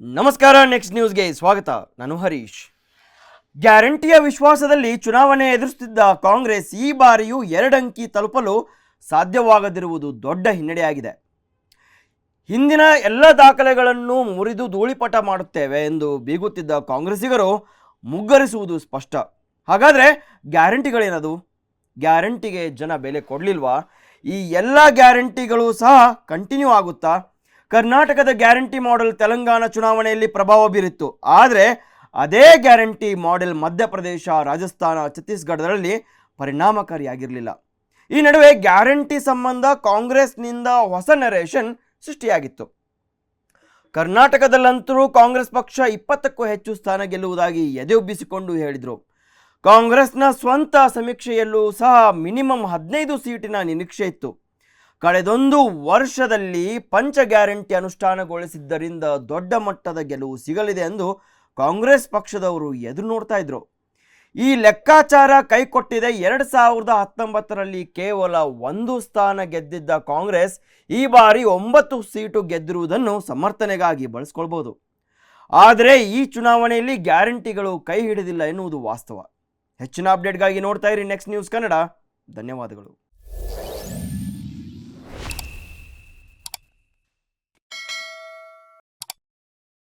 ನಮಸ್ಕಾರ ನೆಕ್ಸ್ಟ್ ನ್ಯೂಸ್ಗೆ ಸ್ವಾಗತ. ನಾನು ಹರೀಶ್. ಗ್ಯಾರಂಟಿಯ ವಿಶ್ವಾಸದಲ್ಲಿ ಚುನಾವಣೆ ಎದುರಿಸುತ್ತಿದ್ದ ಕಾಂಗ್ರೆಸ್ ಈ ಬಾರಿಯೂ ಎರಡಂಕಿ ತಲುಪಲು ಸಾಧ್ಯವಾಗದಿರುವುದು ದೊಡ್ಡ ಹಿನ್ನಡೆಯಾಗಿದೆ. ಹಿಂದಿನ ಎಲ್ಲ ದಾಖಲೆಗಳನ್ನು ಮುರಿದು ಧೂಳಿಪಟ ಮಾಡುತ್ತೇವೆ ಎಂದು ಬೀಗುತ್ತಿದ್ದ ಕಾಂಗ್ರೆಸ್ಸಿಗರು ಮುಗ್ಗರಿಸುವುದು ಸ್ಪಷ್ಟ. ಹಾಗಾದರೆ ಗ್ಯಾರಂಟಿಗಳೇನದು? ಗ್ಯಾರಂಟಿಗೆ ಜನ ಬೆಲೆ ಕೊಡಲಿಲ್ವಾ? ಈ ಎಲ್ಲ ಗ್ಯಾರಂಟಿಗಳು ಸಹ ಕಂಟಿನ್ಯೂ ಆಗುತ್ತಾ? ಕರ್ನಾಟಕದ ಗ್ಯಾರಂಟಿ ಮಾಡೆಲ್ ತೆಲಂಗಾಣ ಚುನಾವಣೆಯಲ್ಲಿ ಪ್ರಭಾವ ಬೀರಿತ್ತು. ಆದರೆ ಅದೇ ಗ್ಯಾರಂಟಿ ಮಾಡೆಲ್ ಮಧ್ಯಪ್ರದೇಶ, ರಾಜಸ್ಥಾನ, ಛತ್ತೀಸ್ಗಢದಲ್ಲಿ ಪರಿಣಾಮಕಾರಿಯಾಗಿರಲಿಲ್ಲ. ಈ ನಡುವೆ ಗ್ಯಾರಂಟಿ ಸಂಬಂಧ ಕಾಂಗ್ರೆಸ್ನಿಂದ ಹೊಸ ನರೇಷನ್ ಸೃಷ್ಟಿಯಾಗಿತ್ತು. ಕರ್ನಾಟಕದಲ್ಲಂತರೂ ಕಾಂಗ್ರೆಸ್ ಪಕ್ಷ ಇಪ್ಪತ್ತಕ್ಕೂ ಹೆಚ್ಚು ಸ್ಥಾನ ಗೆಲ್ಲುವುದಾಗಿ ಎದೆಯುಬ್ಬಿಸಿಕೊಂಡು ಹೇಳಿದರು. ಕಾಂಗ್ರೆಸ್ನ ಸ್ವಂತ ಸಮೀಕ್ಷೆಯಲ್ಲೂ ಸಹ ಮಿನಿಮಮ್ ಹದಿನೈದು ಸೀಟಿನ ನಿರೀಕ್ಷೆ ಇತ್ತು. ಕಳೆದೊಂದು ವರ್ಷದಲ್ಲಿ ಪಂಚ ಗ್ಯಾರಂಟಿ ಅನುಷ್ಠಾನಗೊಳಿಸಿದ್ದರಿಂದ ದೊಡ್ಡ ಮಟ್ಟದ ಗೆಲುವು ಸಿಗಲಿದೆ ಎಂದು ಕಾಂಗ್ರೆಸ್ ಪಕ್ಷದವರು ಎದುರು ನೋಡ್ತಾ ಇದ್ರು. ಈ ಲೆಕ್ಕಾಚಾರ ಕೈಕೊಟ್ಟಿದೆ ಎರಡು ಸಾವಿರದ ಹತ್ತೊಂಬತ್ತರಲ್ಲಿ ಕೇವಲ ಒಂದು ಸ್ಥಾನ ಗೆದ್ದಿದ್ದ ಕಾಂಗ್ರೆಸ್, ಈ ಬಾರಿ ಒಂಬತ್ತು ಸೀಟು ಗೆದ್ದಿರುವುದನ್ನು ಸಮರ್ಥನೆಗಾಗಿ ಬಳಸ್ಕೊಳ್ಬೋದು. ಆದರೆ ಈ ಚುನಾವಣೆಯಲ್ಲಿ ಗ್ಯಾರಂಟಿಗಳು ಕೈ ಹಿಡಿದಿಲ್ಲ ಎನ್ನುವುದು ವಾಸ್ತವ. ಹೆಚ್ಚಿನ ಅಪ್ಡೇಟ್ಗಾಗಿ ನೋಡ್ತಾ ಇರಿ ನೆಕ್ಸ್ಟ್ ನ್ಯೂಸ್ ಕನ್ನಡ. ಧನ್ಯವಾದಗಳು.